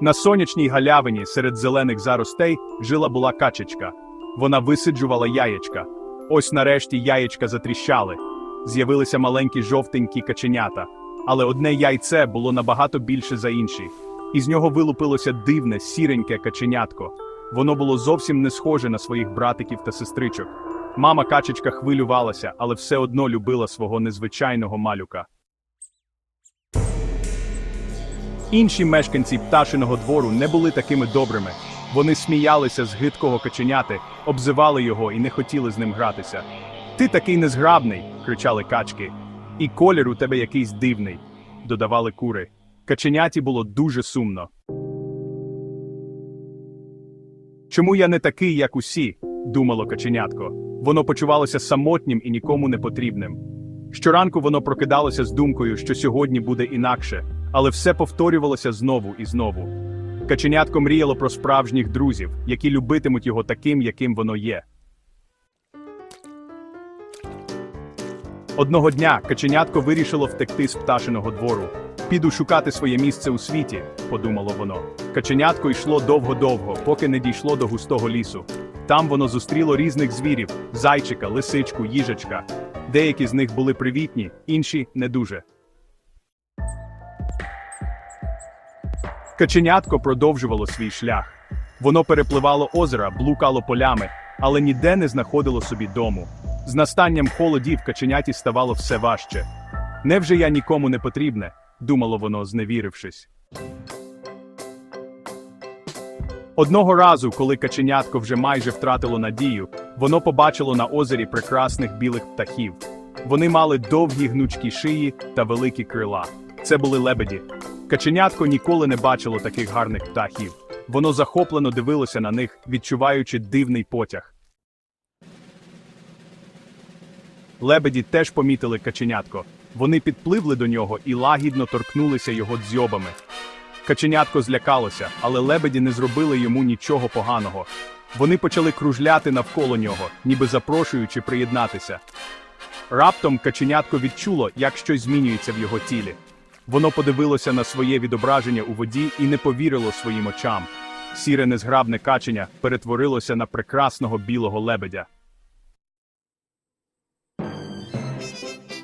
На сонячній галявині серед зелених заростей жила була качечка. Вона висиджувала яєчка. Ось нарешті яєчка затріщали. З'явилися маленькі жовтенькі каченята, але одне яйце було набагато більше за інші. Із нього вилупилося дивне, сіреньке каченятко. Воно було зовсім не схоже на своїх братиків та сестричок. Мама качечка хвилювалася, але все одно любила свого незвичайного малюка. Інші мешканці пташиного двору не були такими добрими. Вони сміялися з гидкого каченяти, обзивали його і не хотіли з ним гратися. Ти такий незграбний, кричали качки. І колір у тебе якийсь дивний, додавали кури. Каченяті було дуже сумно. Чому я не такий, як усі? думало каченятко. Воно почувалося самотнім і нікому не потрібним. Щоранку воно прокидалося з думкою, що сьогодні буде інакше, але все повторювалося знову і знову. Каченятко мріяло про справжніх друзів, які любитимуть його таким, яким воно є. Одного дня каченятко вирішило втекти з пташиного двору. Піду шукати своє місце у світі, подумало воно. Каченятко йшло довго-довго, поки не дійшло до густого лісу. Там воно зустріло різних звірів: зайчика, лисичку, їжачка. Деякі з них були привітні, інші не дуже. Каченятко продовжувало свій шлях. Воно перепливало озера, блукало полями, але ніде не знаходило собі дому. З настанням холодів каченяті ставало все важче. Невже я нікому не потрібне? думало воно, зневірившись. Одного разу, коли каченятко вже майже втратило надію, воно побачило на озері прекрасних білих птахів. Вони мали довгі гнучкі шиї та великі крила. Це були лебеді. Каченятко ніколи не бачило таких гарних птахів. Воно захоплено дивилося на них, відчуваючи дивний потяг. Лебеді теж помітили каченятко. Вони підпливли до нього і лагідно торкнулися його дзьобами. Каченятко злякалося, але лебеді не зробили йому нічого поганого. Вони почали кружляти навколо нього, ніби запрошуючи приєднатися. Раптом каченятко відчуло, як щось змінюється в його тілі. Воно подивилося на своє відображення у воді і не повірило своїм очам. Сіре незграбне каченя перетворилося на прекрасного білого лебедя.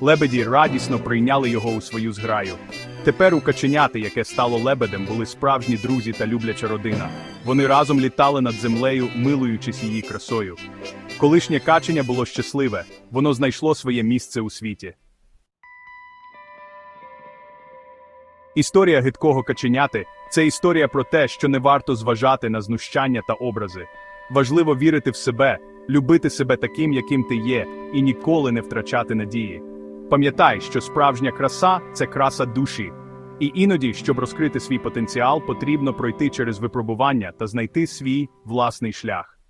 Лебеді радісно прийняли його у свою зграю. Тепер у каченяти, яке стало лебедем, були справжні друзі та любляча родина. Вони разом літали над землею, милуючись її красою. Колишнє каченя було щасливе, воно знайшло своє місце у світі. Історія гидкого каченяти це історія про те, що не варто зважати на знущання та образи. Важливо вірити в себе, любити себе таким, яким ти є, і ніколи не втрачати надії. Пам'ятай, що справжня краса це краса душі. І іноді, щоб розкрити свій потенціал, потрібно пройти через випробування та знайти свій власний шлях.